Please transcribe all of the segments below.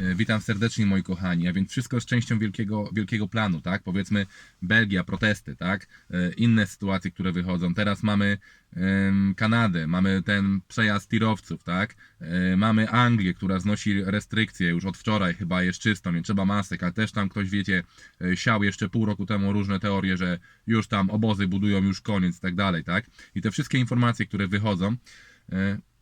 E, Witam serdecznie moi kochani, a więc wszystko jest częścią wielkiego, wielkiego planu, tak? Powiedzmy Belgia, protesty, tak? E, Inne sytuacje, które wychodzą. Teraz mamy Kanadę, mamy ten przejazd tirowców, tak? E, Mamy Anglię, która znosi restrykcje już od wczoraj, chyba jest czysto, nie trzeba masek, ale też tam ktoś, wiecie, siał jeszcze pół roku temu różne teorie, że już tam obozy budują, już koniec i tak dalej, tak? I te wszystkie informacje, które wychodzą,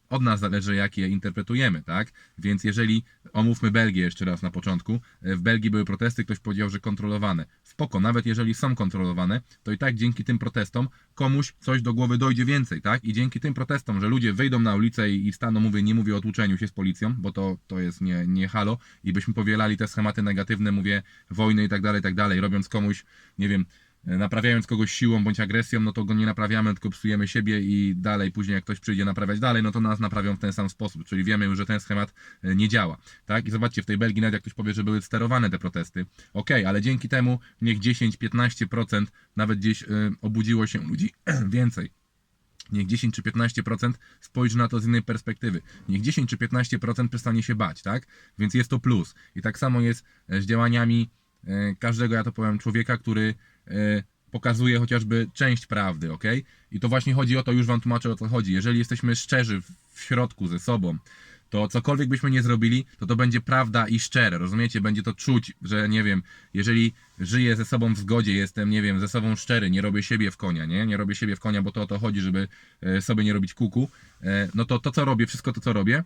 od nas zależy, jak je interpretujemy, tak? Więc jeżeli, omówmy Belgię jeszcze raz na początku, e, w Belgii były protesty, ktoś powiedział, że kontrolowane. Spoko, nawet jeżeli są kontrolowane, to i tak dzięki tym protestom komuś coś do głowy dojdzie więcej, tak? I dzięki tym protestom, że ludzie wyjdą na ulicę i, staną, mówię, nie mówię o tłuczeniu się z policją, bo to, to jest nie, nie halo i byśmy powielali te schematy negatywne, mówię, wojny i tak dalej, i tak dalej, robiąc komuś, nie wiem, naprawiając kogoś siłą bądź agresją, no to go nie naprawiamy, tylko psujemy siebie i dalej później jak ktoś przyjdzie naprawiać dalej, no to nas naprawią w ten sam sposób, czyli wiemy już, że ten schemat e, nie działa, tak? I zobaczcie, w tej Belgii nawet jak ktoś powie, że były sterowane te protesty, okej, ale dzięki temu niech 10-15% nawet gdzieś e, obudziło się ludzi więcej. Niech 10 czy 15% spojrzy na to z innej perspektywy. Niech 10 czy 15% przestanie się bać, tak? Więc jest to plus. I tak samo jest e, z działaniami każdego, ja to powiem, człowieka, który pokazuje chociażby część prawdy, ok? I to właśnie chodzi o to, już wam tłumaczę o co chodzi. Jeżeli jesteśmy szczerzy w- w środku ze sobą, to cokolwiek byśmy nie zrobili, to to będzie prawda i szczere, rozumiecie? Będzie to czuć, że nie wiem, jeżeli żyję ze sobą w zgodzie, jestem, nie wiem, ze sobą szczery, nie robię siebie w konia, nie? Nie robię siebie w konia, bo to o to chodzi, żeby e, sobie nie robić kuku, e, no to to, co robię, wszystko to, co robię,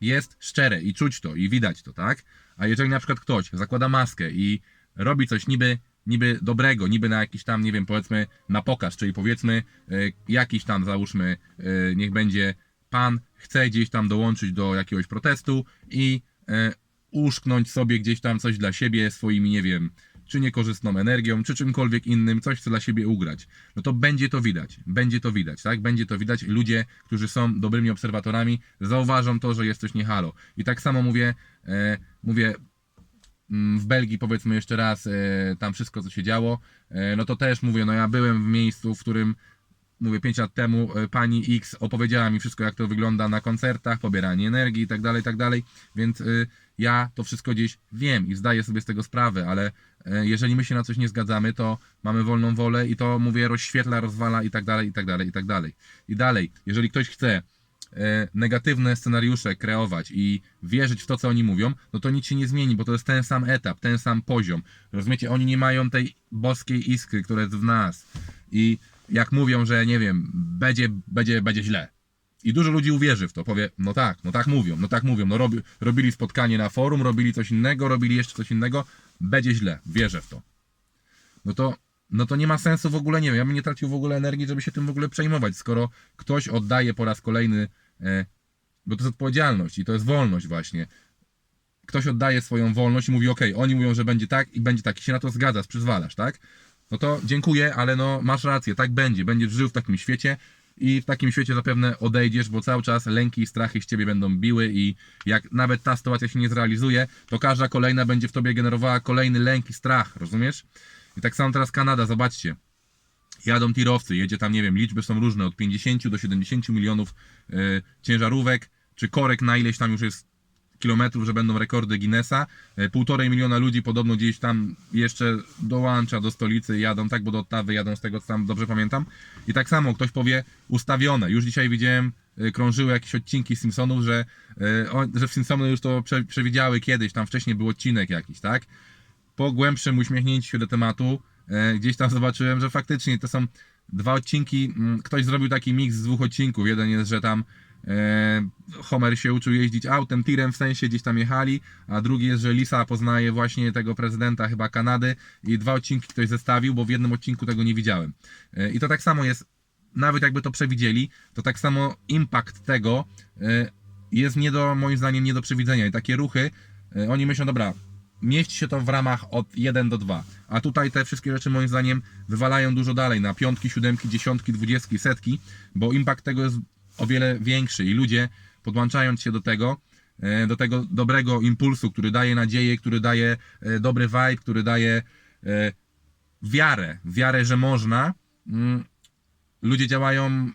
jest szczere i czuć to i widać to, tak? A jeżeli na przykład ktoś zakłada maskę i robi coś niby, niby dobrego, niby na jakiś tam, nie wiem, powiedzmy na pokaz, czyli powiedzmy e, jakiś tam, załóżmy, e, niech będzie pan chce gdzieś tam dołączyć do jakiegoś protestu i e, uszknąć sobie gdzieś tam coś dla siebie swoimi, nie wiem, czy niekorzystną energią, czy czymkolwiek innym, coś chce dla siebie ugrać, no to będzie to widać, będzie to widać, tak? Będzie to widać. Ludzie, którzy są dobrymi obserwatorami, zauważą to, że jest coś nie halo. I tak samo mówię, e, mówię, w Belgii powiedzmy jeszcze raz, e, tam wszystko co się działo, e, no to też mówię, no ja byłem w miejscu, w którym mówię 5 lat temu e, pani X opowiedziała mi wszystko jak to wygląda na koncertach, pobieranie energii i tak dalej, tak dalej, więc ja to wszystko gdzieś wiem i zdaję sobie z tego sprawę, ale jeżeli my się na coś nie zgadzamy, to mamy wolną wolę i to mówię rozświetla, rozwala i tak dalej, i tak dalej, i tak dalej. I dalej, jeżeli ktoś chce negatywne scenariusze kreować i wierzyć w to, co oni mówią, no to nic się nie zmieni, bo to jest ten sam etap, ten sam poziom. Rozumiecie, oni nie mają tej boskiej iskry, która jest w nas. I jak mówią, że nie wiem, będzie, będzie, będzie źle. I dużo ludzi uwierzy w to, powie, no tak, no tak mówią, no tak mówią, no robi, robili spotkanie na forum, robili coś innego, robili jeszcze coś innego, będzie źle, wierzę w to. No to, no to nie ma sensu w ogóle, nie wiem, ja bym nie tracił w ogóle energii, żeby się tym w ogóle przejmować, skoro ktoś oddaje po raz kolejny, e, bo to jest odpowiedzialność i to jest wolność właśnie. Ktoś oddaje swoją wolność i mówi, ok, oni mówią, że będzie tak i będzie tak i się na to zgadzasz, przyzwalasz, tak? No to dziękuję, ale no masz rację, tak będzie, będziesz żył w takim świecie i w takim świecie zapewne odejdziesz, bo cały czas lęki i strachy z ciebie będą biły i jak nawet ta sytuacja się nie zrealizuje, to każda kolejna będzie w tobie generowała kolejny lęk i strach, rozumiesz? I tak samo teraz Kanada, zobaczcie. Jadą tirowcy, jedzie tam, nie wiem, liczby są różne, od 50 do 70 milionów e, ciężarówek, czy korek na ileś tam już jest kilometrów, że będą rekordy Guinnessa. E, Półtorej miliona ludzi podobno gdzieś tam jeszcze dołącza do stolicy, jadą tak, bo do Ottawy jadą z tego, co tam dobrze pamiętam. I tak samo ktoś powie ustawione. Już dzisiaj widziałem, e, krążyły jakieś odcinki Simpsonów, że, że Simpsony już to prze, przewidziały kiedyś, tam wcześniej był odcinek jakiś, tak? po głębszym uśmiechnięciu się do tematu, gdzieś tam zobaczyłem, że faktycznie to są dwa odcinki. mm, Ktoś zrobił taki miks z dwóch odcinków. Jeden jest, że tam e, Homer się uczył jeździć autem, tirem w sensie gdzieś tam jechali, a drugi jest, że Lisa poznaje właśnie tego prezydenta chyba Kanady i dwa odcinki ktoś zestawił, bo w jednym odcinku tego nie widziałem. E, I to tak samo jest, nawet jakby to przewidzieli, to tak samo impact tego e, jest nie do, moim zdaniem, nie do przewidzenia. I takie ruchy, e, oni myślą, dobra, mieści się to w ramach od 1 do 2. A tutaj te wszystkie rzeczy moim zdaniem wywalają dużo dalej na piątki, siódemki, dziesiątki, dwudziestki, setki, bo impact tego jest o wiele większy i ludzie podłączając się do tego, e, do tego dobrego impulsu, który daje nadzieję, który daje e, dobry vibe, który daje e, wiarę, wiarę, że można, mm, ludzie działają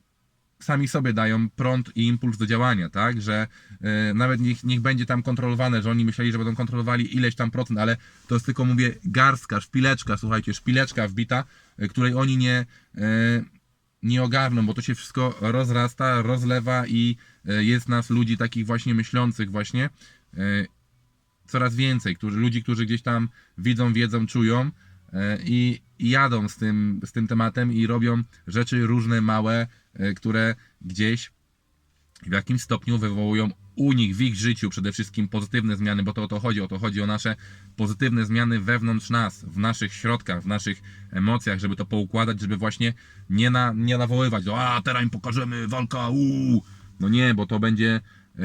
sami sobie dają prąd i impuls do działania, tak? Że e, nawet niech, niech będzie tam kontrolowane, że oni myśleli, że będą kontrolowali ileś tam procent, ale to jest tylko, mówię, garstka, szpileczka, słuchajcie, szpileczka wbita, e, której oni nie, e, nie ogarną, bo to się wszystko rozrasta, rozlewa i e, jest nas ludzi takich właśnie myślących właśnie e, coraz więcej, którzy, ludzi, którzy gdzieś tam widzą, wiedzą, czują i, jadą z tym, z tym tematem i robią rzeczy różne, małe, które gdzieś w jakimś stopniu wywołują u nich w ich życiu przede wszystkim pozytywne zmiany, bo to o to chodzi, o to chodzi o nasze pozytywne zmiany wewnątrz nas, w naszych środkach, w naszych emocjach, żeby to poukładać, żeby właśnie nie, na, nie nawoływać, do, a teraz im pokażemy, walka, uuu. No nie, bo to będzie e,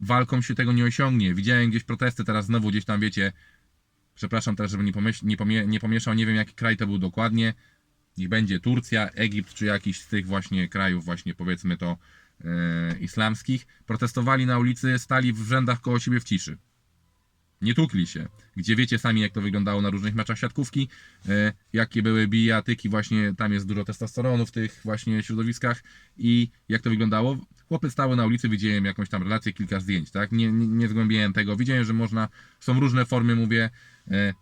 walką się tego nie osiągnie. Widziałem gdzieś protesty, teraz znowu gdzieś tam wiecie, przepraszam teraz, żeby nie, nie, pomie, nie pomieszał, nie wiem jaki kraj to był dokładnie, niech będzie Turcja, Egipt, czy jakiś z tych właśnie krajów właśnie powiedzmy to e, islamskich, protestowali na ulicy, stali w rzędach koło siebie w ciszy. Nie tukli się. Gdzie wiecie sami, jak to wyglądało na różnych meczach siatkówki, e, jakie były bijatyki, właśnie tam jest dużo testosteronu w tych właśnie środowiskach i jak to wyglądało. Chłopy stały na ulicy, widziałem jakąś tam relację, kilka zdjęć, tak? Nie, nie, nie zgłębiałem tego. Widziałem, że można, są różne formy, mówię, e,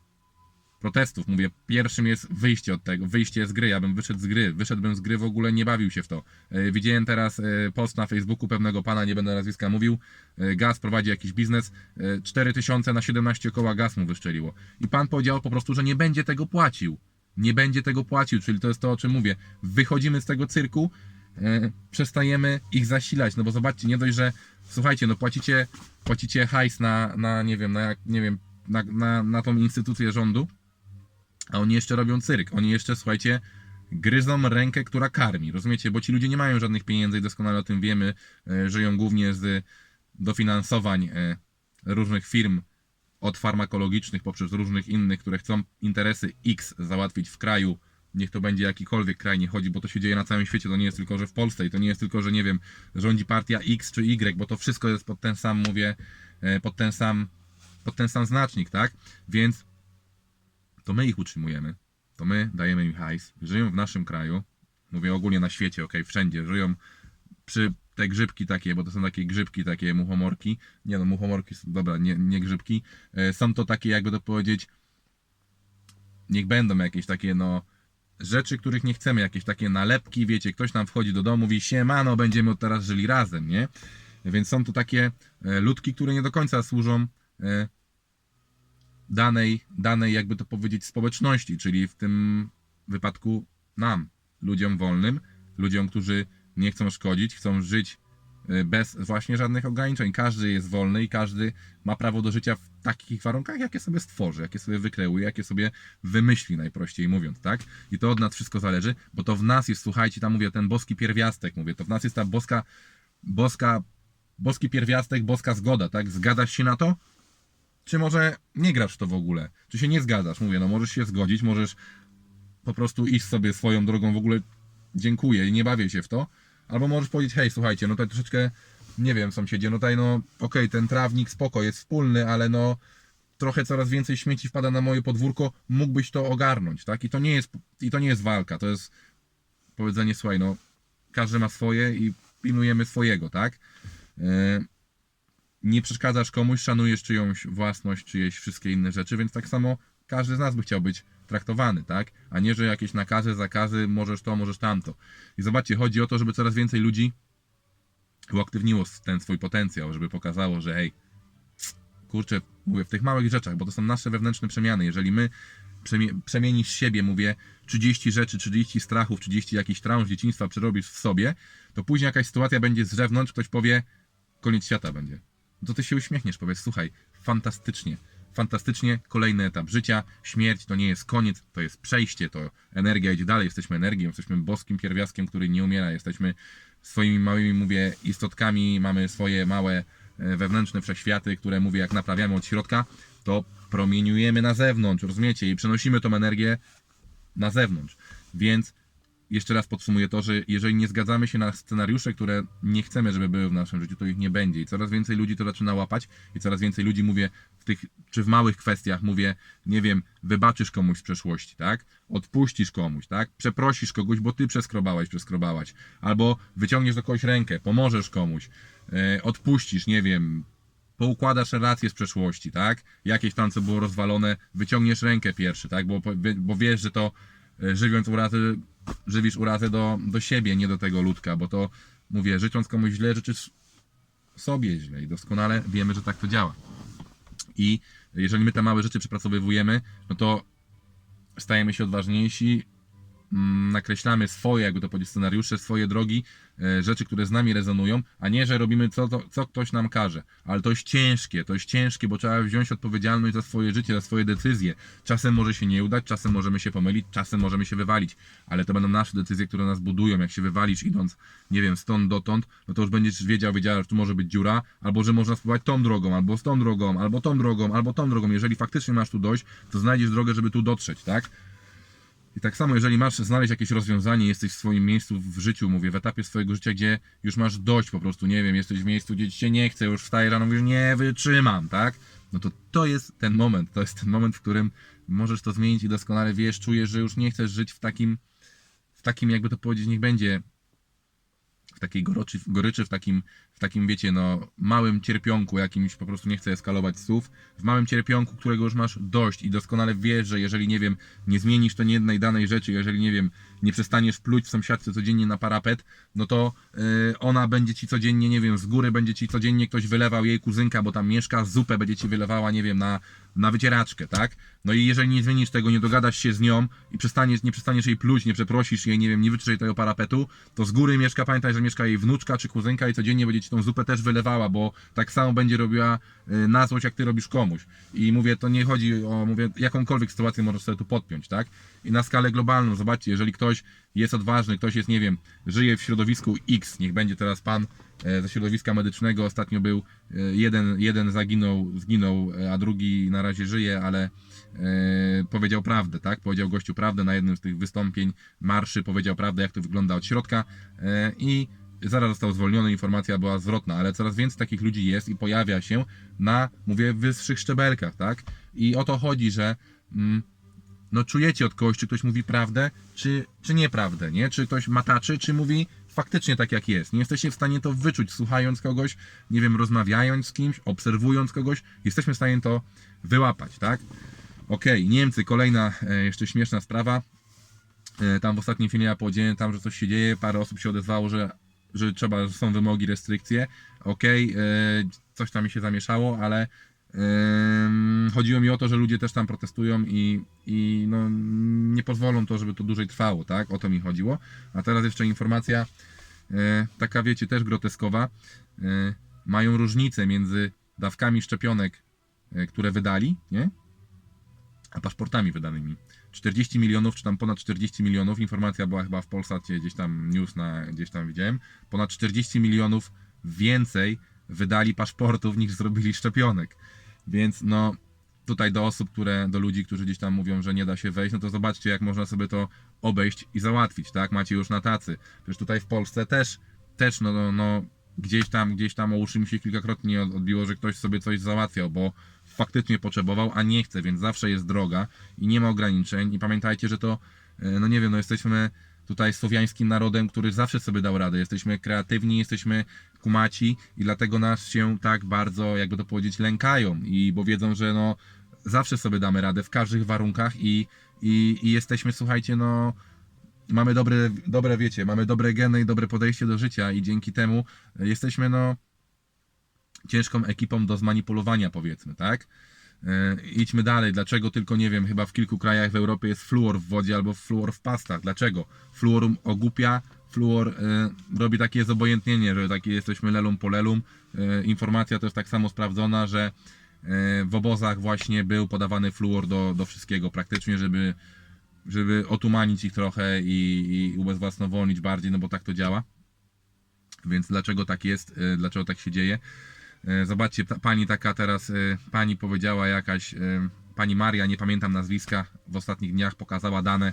protestów. Mówię, pierwszym jest wyjście od tego, wyjście z gry. Ja bym wyszedł z gry, wyszedłbym z gry, w ogóle nie bawił się w to. E, Widziałem teraz e, post na Facebooku pewnego pana, nie będę nazwiska mówił. E, Gaz prowadzi jakiś biznes, e, 4000 na 17 koła gaz mu wyszczeliło. I pan powiedział po prostu, że nie będzie tego płacił. Nie będzie tego płacił, czyli to jest to, o czym mówię. Wychodzimy z tego cyrku, przestajemy ich zasilać, no bo zobaczcie, nie dość, że słuchajcie, no płacicie, płacicie hajs na, na nie wiem, na, nie wiem, na, na, na tą instytucję rządu, a oni jeszcze robią cyrk. Oni jeszcze, słuchajcie, gryzą rękę, która karmi. Rozumiecie? Bo ci ludzie nie mają żadnych pieniędzy i doskonale o tym wiemy. E, Żyją głównie z dofinansowań e, różnych firm od farmakologicznych poprzez różnych innych, które chcą interesy X załatwić w kraju. Niech to będzie jakikolwiek kraj, nie chodzi, bo to się dzieje na całym świecie. To nie jest tylko, że w Polsce i to nie jest tylko, że nie wiem, rządzi partia X czy Y, bo to wszystko jest pod ten sam, mówię, e, pod ten sam, pod ten sam znacznik, tak? Więc to my ich utrzymujemy, to my dajemy im hajs, żyją w naszym kraju, mówię ogólnie na świecie, ok, wszędzie, żyją. Przy te grzybki takie, bo to są takie grzybki, takie muchomorki, nie no, muchomorki, są- dobra, nie, nie grzybki, e, są to takie, jakby to powiedzieć, niech będą jakieś takie, no, rzeczy, których nie chcemy, jakieś takie nalepki, wiecie, ktoś nam wchodzi do domu, mówi, siemano, będziemy od teraz żyli razem, nie? Więc są tu takie e, ludki, które nie do końca służą e, danej, danej, jakby to powiedzieć, społeczności, czyli w tym wypadku nam, ludziom wolnym, ludziom, którzy nie chcą szkodzić, chcą żyć y, bez właśnie żadnych ograniczeń. Każdy jest wolny i każdy ma prawo do życia w takich warunkach, jakie sobie stworzy, jakie sobie wykreuje, jakie sobie wymyśli, najprościej mówiąc, tak? I to od nas wszystko zależy, bo to w nas jest, słuchajcie, tam mówię, ten boski pierwiastek, mówię, to w nas jest ta boska, boska, boski pierwiastek, boska zgoda, tak? Zgadasz się na to? Czy może nie grasz w to w ogóle? Czy się nie zgadzasz? Mówię, no możesz się zgodzić, możesz po prostu iść sobie swoją drogą, w ogóle dziękuję i nie bawię się w to. Albo możesz powiedzieć, hej, słuchajcie, no tutaj troszeczkę, nie wiem, sąsiedzie, no tutaj no, okej, ten trawnik spoko, jest wspólny, ale no trochę coraz więcej śmieci wpada na moje podwórko, mógłbyś to ogarnąć, tak? I to nie jest, i to nie jest walka, to jest powiedzenie, słuchaj, no każdy ma swoje i pilnujemy swojego, tak? Yy, nie przeszkadzasz komuś, szanujesz czyjąś własność, czyjeś wszystkie inne rzeczy, więc tak samo każdy z nas by chciał być traktowany, tak? A nie, że jakieś nakazy, zakazy, możesz to, możesz tamto. I zobaczcie, chodzi o to, żeby coraz więcej ludzi uaktywniło ten swój potencjał, żeby pokazało, że hej, kurczę, mówię w tych małych rzeczach, bo to są nasze wewnętrzne przemiany. Jeżeli my przemie- przemienisz siebie, mówię, 30 rzeczy, 30 strachów, 30 jakichś traum z dzieciństwa przerobisz w sobie, to później jakaś sytuacja będzie z zewnątrz, ktoś powie, koniec świata będzie. To ty się uśmiechniesz, powiesz, słuchaj, fantastycznie, fantastycznie, kolejny etap życia, śmierć to nie jest koniec, to jest przejście, to energia idzie dalej, jesteśmy energią, jesteśmy boskim pierwiastkiem, który nie umiera, jesteśmy swoimi małymi, mówię, istotkami, mamy swoje małe e, wewnętrzne wszechświaty, które, mówię, jak naprawiamy od środka, to promieniujemy na zewnątrz, rozumiecie, i przenosimy tą energię na zewnątrz, więc jeszcze raz podsumuję to, że jeżeli nie zgadzamy się na scenariusze, które nie chcemy, żeby były w naszym życiu, to ich nie będzie. I coraz więcej ludzi to zaczyna łapać i coraz więcej ludzi, mówię, w tych czy w małych kwestiach mówię, nie wiem, wybaczysz komuś z przeszłości, tak? Odpuścisz komuś, tak? Przeprosisz kogoś, bo ty przeskrobałeś, przeskrobałaś. Albo wyciągniesz do kogoś rękę, pomożesz komuś, e, odpuścisz, nie wiem, poukładasz relacje z przeszłości, tak? Jakieś tam, co było rozwalone, wyciągniesz rękę pierwszy, tak? Bo, bo wiesz, że to e, żywiąc urazy, żywisz urazę do, do siebie, nie do tego ludka, bo to, mówię, życząc komuś źle, życzysz sobie źle i doskonale wiemy, że tak to działa. I jeżeli my te małe rzeczy przepracowujemy, no to stajemy się odważniejsi, mm, nakreślamy swoje, jakby to powiedzieć, scenariusze, swoje drogi, rzeczy, które z nami rezonują, a nie, że robimy co, to, co ktoś nam każe. Ale to jest ciężkie, to jest ciężkie, bo trzeba wziąć odpowiedzialność za swoje życie, za swoje decyzje. Czasem może się nie udać, czasem możemy się pomylić, czasem możemy się wywalić, ale to będą nasze decyzje, które nas budują. Jak się wywalisz idąc, nie wiem, stąd dotąd, no to już będziesz wiedział, wiedziała, że tu może być dziura, albo że można spróbować tą drogą, albo z tą drogą, albo tą drogą, albo tą drogą. Jeżeli faktycznie masz tu dojść, to znajdziesz drogę, żeby tu dotrzeć, tak? I tak samo, jeżeli masz znaleźć jakieś rozwiązanie, jesteś w swoim miejscu w życiu, mówię, w etapie swojego życia, gdzie już masz dość po prostu, nie wiem, jesteś w miejscu, gdzie ci się nie chce, już wstaje rano, mówisz, nie wytrzymam, tak? No to to jest ten moment, to jest ten moment, w którym możesz to zmienić i doskonale wiesz, czujesz, że już nie chcesz żyć w takim, w takim, jakby to powiedzieć, niech będzie, takiej goryczy, goryczy w takim, w takim, wiecie, no, małym cierpionku jakimś, po prostu nie chcę eskalować słów, w małym cierpionku, którego już masz dość i doskonale wiesz, że jeżeli, nie wiem, nie zmienisz to jednej danej rzeczy, jeżeli, nie wiem, nie przestaniesz pluć w sąsiadce codziennie na parapet, no to yy, ona będzie ci codziennie, nie wiem, z góry będzie ci codziennie ktoś wylewał jej kuzynka, bo tam mieszka, zupę będzie ci wylewała, nie wiem, na, na wycieraczkę, tak? No i jeżeli nie zmienisz tego, nie dogadasz się z nią i przestaniesz, nie przestaniesz jej pluć, nie przeprosisz jej, nie wiem, nie wytrzej tego parapetu, to z góry mieszka, pamiętaj, że jej wnuczka czy kuzynka i codziennie będzie ci tą zupę też wylewała, bo tak samo będzie robiła y, na złość, jak ty robisz komuś. I mówię, to nie chodzi o, mówię, jakąkolwiek sytuację możesz sobie tu podpiąć, tak? I na skalę globalną, zobaczcie, jeżeli ktoś jest odważny, ktoś jest, nie wiem, żyje w środowisku X, niech będzie teraz pan e, ze środowiska medycznego, ostatnio był e, jeden, jeden zaginął, zginął, e, a drugi na razie żyje, ale powiedział prawdę, tak? Powiedział gościu prawdę na jednym z tych wystąpień, marszy, powiedział prawdę, jak to wygląda od środka i zaraz został zwolniony, informacja była zwrotna, ale coraz więcej takich ludzi jest i pojawia się na, mówię, wyższych szczebelkach, tak? I o to chodzi, że mm, no czujecie od kogoś, czy ktoś mówi prawdę, czy, czy nieprawdę, nie? Czy ktoś mataczy, czy mówi faktycznie tak jak jest. Nie jesteście w stanie to wyczuć, słuchając kogoś, nie wiem, rozmawiając z kimś, obserwując kogoś, jesteśmy w stanie to wyłapać, tak? Okej, Niemcy, kolejna e, jeszcze śmieszna sprawa. E, tam w ostatnim filmie ja powiedziałem tam, że coś się dzieje, parę osób się odezwało, że, że trzeba, że są wymogi, restrykcje. Okej, e, coś tam mi się zamieszało, ale chodziło mi o to, że ludzie też tam protestują i, i no, nie pozwolą to, żeby to dłużej trwało, tak? O to mi chodziło. A teraz jeszcze informacja, e, taka wiecie, też groteskowa. E, mają różnicę między dawkami szczepionek, które wydali, nie? Paszportami wydanymi. 40 milionów, czy tam ponad 40 milionów, informacja była chyba w Polsacie, gdzieś tam news na, gdzieś tam widziałem, ponad 40 milionów więcej wydali paszportów niż zrobili szczepionek. Więc no tutaj do osób, które, do ludzi, którzy gdzieś tam mówią, że nie da się wejść, no to zobaczcie, jak można sobie to obejść i załatwić, tak? Macie już na tacy. Przecież tutaj w Polsce też, też no, no, no gdzieś tam, gdzieś tam o uszy mi się kilkakrotnie odbiło, że ktoś sobie coś załatwiał, bo faktycznie potrzebował, a nie chce, więc zawsze jest droga i nie ma ograniczeń. I pamiętajcie, że to, e, no nie wiem, no jesteśmy tutaj słowiańskim narodem, który zawsze sobie dał radę. Jesteśmy kreatywni, jesteśmy kumaci i dlatego nas się tak bardzo, jakby to powiedzieć, lękają. I bo wiedzą, że no zawsze sobie damy radę w każdych warunkach i, i, i jesteśmy, słuchajcie, no mamy dobre, dobre, wiecie, mamy dobre geny i dobre podejście do życia i dzięki temu jesteśmy, no ciężką ekipą do zmanipulowania, powiedzmy, tak? E, idźmy dalej. Dlaczego tylko, nie wiem, chyba w kilku krajach w Europie jest fluor w wodzie albo fluor w pastach? Dlaczego? Fluor ogłupia, fluor e, robi takie zobojętnienie, że takie jesteśmy lelum po lelum. E, informacja to jest tak samo sprawdzona, że e, w obozach właśnie był podawany fluor do, do wszystkiego praktycznie, żeby, żeby otumanić ich trochę i, i ubezwłasnowolnić bardziej, no bo tak to działa. Więc dlaczego tak jest, e, dlaczego tak się dzieje? E, Zobaczcie, pani taka teraz, e, pani powiedziała jakaś, e, pani Maria, nie pamiętam nazwiska, w ostatnich dniach pokazała dane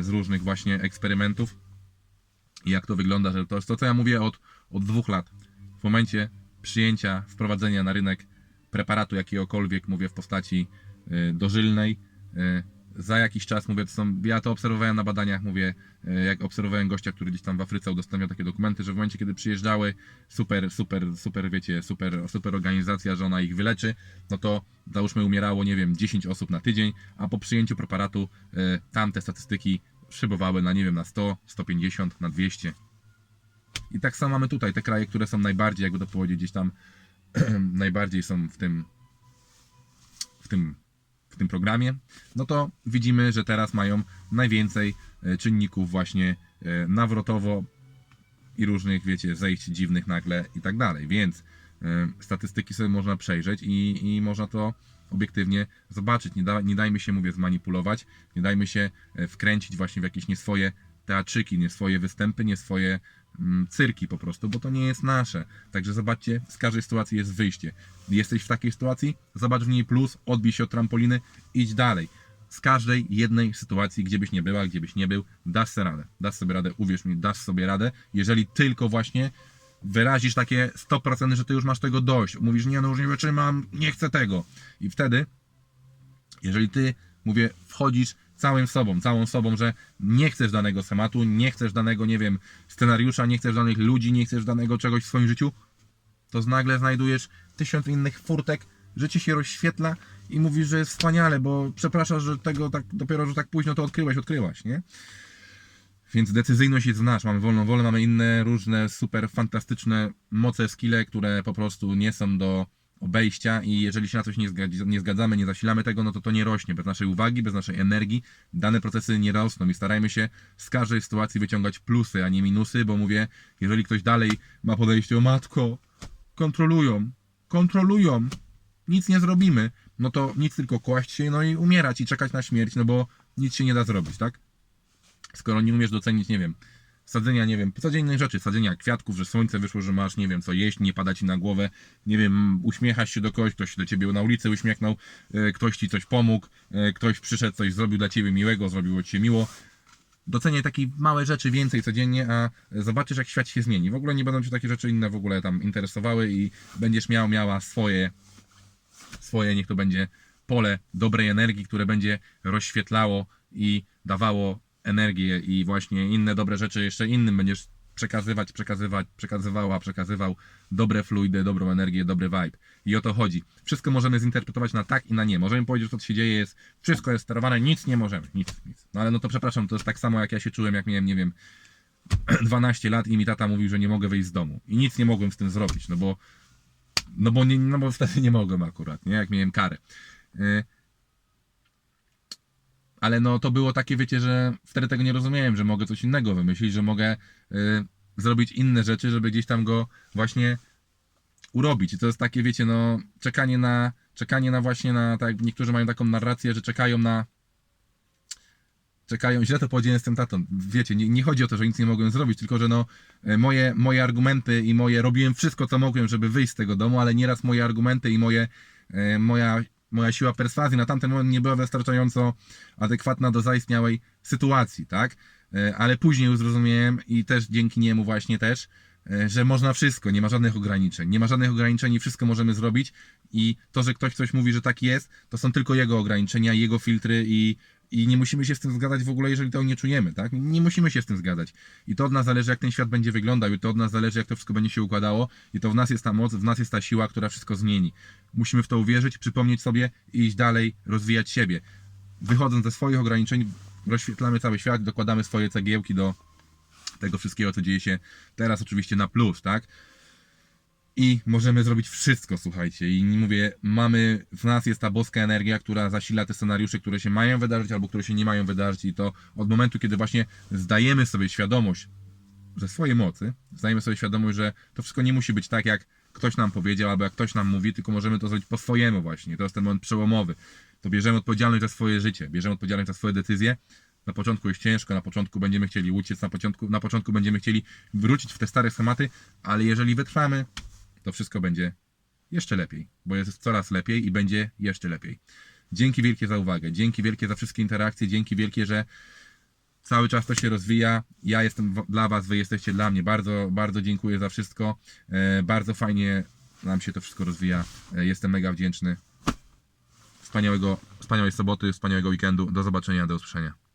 z różnych właśnie eksperymentów i jak to wygląda, że to jest to, co ja mówię od, od dwóch lat. W momencie przyjęcia, wprowadzenia na rynek preparatu jakiegokolwiek, mówię w postaci dożylnej. Za jakiś czas, mówię, to są, ja to obserwowałem na badaniach, mówię, y, jak obserwowałem gościa, który gdzieś tam w Afryce udostępniał takie dokumenty, że w momencie, kiedy przyjeżdżały, super, super, super, wiecie, super, super organizacja, że ona ich wyleczy, no to załóżmy umierało, nie wiem, 10 osób na tydzień, a po przyjęciu preparatu y, tam te statystyki szybowały na, nie wiem, na 100, 150, na 200. I tak samo mamy tutaj te kraje, które są najbardziej, jakby to powiedzieć, gdzieś tam najbardziej są w tym w tym w tym programie, no to widzimy, że teraz mają najwięcej e, czynników właśnie e, nawrotowo i różnych, wiecie, zejść dziwnych nagle i tak dalej. Więc e, statystyki sobie można przejrzeć i, i można to obiektywnie zobaczyć. Nie, da, nie dajmy się, mówię, zmanipulować, nie dajmy się wkręcić właśnie w jakieś nie swoje teatrzyki, nie swoje występy, nie swoje cyrki po prostu, bo to nie jest nasze. Także zobaczcie, z każdej sytuacji jest wyjście. Jesteś w takiej sytuacji, zobacz w niej plus, odbij się od trampoliny, idź dalej. Z każdej jednej sytuacji, gdzie byś nie była, gdzie byś nie był, dasz sobie radę. Dasz sobie radę, uwierz mi, dasz sobie radę, jeżeli tylko właśnie wyrazisz takie 100%, że ty już masz tego dość. Mówisz, nie no, już nie wytrzymam, nie chcę tego. I wtedy, jeżeli ty, mówię, wchodzisz całym sobą, całą sobą, że nie chcesz danego tematu, nie chcesz danego, nie wiem, scenariusza, nie chcesz danych ludzi, nie chcesz danego czegoś w swoim życiu, to nagle znajdujesz tysiąc innych furtek, życie się rozświetla i mówisz, że jest wspaniale, bo przepraszasz, że tego tak, dopiero, że tak późno to odkryłeś, odkryłaś, nie? Więc decyzyjność jest w nas, mamy wolną wolę, mamy inne różne super fantastyczne moce, skille, które po prostu nie są do obejścia i jeżeli się na coś nie, zgadzamy, nie zasilamy tego, no to to nie rośnie. Bez naszej uwagi, bez naszej energii dane procesy nie rosną i starajmy się z każdej sytuacji wyciągać plusy, a nie minusy, bo mówię, jeżeli ktoś dalej ma podejście o matko, kontrolują, kontrolują, nic nie zrobimy, no to nic tylko kłaść się, no i umierać i czekać na śmierć, no bo nic się nie da zrobić, tak? skoro nie umiesz docenić, nie wiem, sadzenia, nie wiem, codziennych rzeczy, sadzenia kwiatków, że słońce wyszło, że masz, nie wiem, co jeść, nie pada ci na głowę, nie wiem, uśmiechasz się do kogoś, ktoś się do ciebie na ulicy uśmiechnął, e, ktoś ci coś pomógł, e, ktoś przyszedł, coś zrobił dla ciebie miłego, zrobiło ci się miło. Doceniaj takie małe rzeczy więcej codziennie, a zobaczysz, jak świat się zmieni. W ogóle nie będą cię takie rzeczy inne w ogóle tam interesowały i będziesz miał, miała swoje, swoje, niech to będzie pole dobrej energii, które będzie rozświetlało i dawało energię i właśnie inne dobre rzeczy jeszcze innym będziesz przekazywać, przekazywać, przekazywała, przekazywał dobre fluidy, dobrą energię, dobry vibe. I o to chodzi. Wszystko możemy zinterpretować na tak i na nie. Możemy powiedzieć, że to co się dzieje jest, wszystko jest sterowane, nic nie możemy, nic, nic. No ale no to przepraszam, to jest tak samo jak ja się czułem, jak miałem, nie wiem, 12 lat i mi tata mówił, że nie mogę wyjść z domu. I nic nie mogłem z tym zrobić, no bo no bo, nie, no bo wtedy nie mogłem akurat, nie? Jak miałem karę. Y, ale no to było takie, wiecie, że wtedy tego nie rozumiałem, że mogę coś innego wymyślić, że mogę y, zrobić inne rzeczy, żeby gdzieś tam go właśnie urobić. I to jest takie, wiecie, no czekanie na, czekanie na właśnie na, tak niektórzy mają taką narrację, że czekają na czekają, źle to powiedziałem z tym tatą, wiecie, nie, nie chodzi o to, że nic nie mogłem zrobić, tylko że no e, moje, moje argumenty i moje, robiłem wszystko co mogłem, żeby wyjść z tego domu, ale nieraz moje argumenty i moje, e, moja, moja siła perswazji na tamten moment nie była wystarczająco adekwatna do zaistniałej sytuacji, tak? E, Ale później już zrozumiałem i też dzięki niemu właśnie też, e, że można wszystko, nie ma żadnych ograniczeń. Nie ma żadnych ograniczeń i wszystko możemy zrobić i to, że ktoś coś mówi, że tak jest, to są tylko jego ograniczenia, jego filtry i, i nie musimy się z tym zgadzać w ogóle, jeżeli to nie czujemy, tak? Nie musimy się z tym zgadzać. I to od nas zależy, jak ten świat będzie wyglądał i to od nas zależy, jak to wszystko będzie się układało i to w nas jest ta moc, w nas jest ta siła, która wszystko zmieni. Musimy w to uwierzyć, przypomnieć sobie i iść dalej, rozwijać siebie. Wychodząc ze swoich ograniczeń, rozświetlamy cały świat, dokładamy swoje cegiełki do tego wszystkiego, co dzieje się teraz oczywiście na plus, tak? I możemy zrobić wszystko, słuchajcie. I mówię, mamy, w nas jest ta boska energia, która zasila te scenariusze, które się mają wydarzyć albo które się nie mają wydarzyć. I to od momentu, kiedy właśnie zdajemy sobie świadomość ze swojej mocy, zdajemy sobie świadomość, że to wszystko nie musi być tak, jak ktoś nam powiedział, albo jak ktoś nam mówi, tylko możemy to zrobić po swojemu właśnie. To jest ten moment przełomowy. To bierzemy odpowiedzialność za swoje życie, bierzemy odpowiedzialność za swoje decyzje. Na początku jest ciężko, na początku będziemy chcieli uciec, na początku, na początku będziemy chcieli wrócić w te stare schematy, ale jeżeli wytrwamy, to wszystko będzie jeszcze lepiej, bo jest coraz lepiej i będzie jeszcze lepiej. Dzięki wielkie za uwagę, dzięki wielkie za wszystkie interakcje, dzięki wielkie, że cały czas to się rozwija. Ja jestem dla Was, Wy jesteście dla mnie. Bardzo, bardzo dziękuję za wszystko. E, bardzo fajnie nam się to wszystko rozwija. E, Jestem mega wdzięczny. Wspaniałego, wspaniałej soboty, wspaniałego weekendu. Do zobaczenia, do usłyszenia.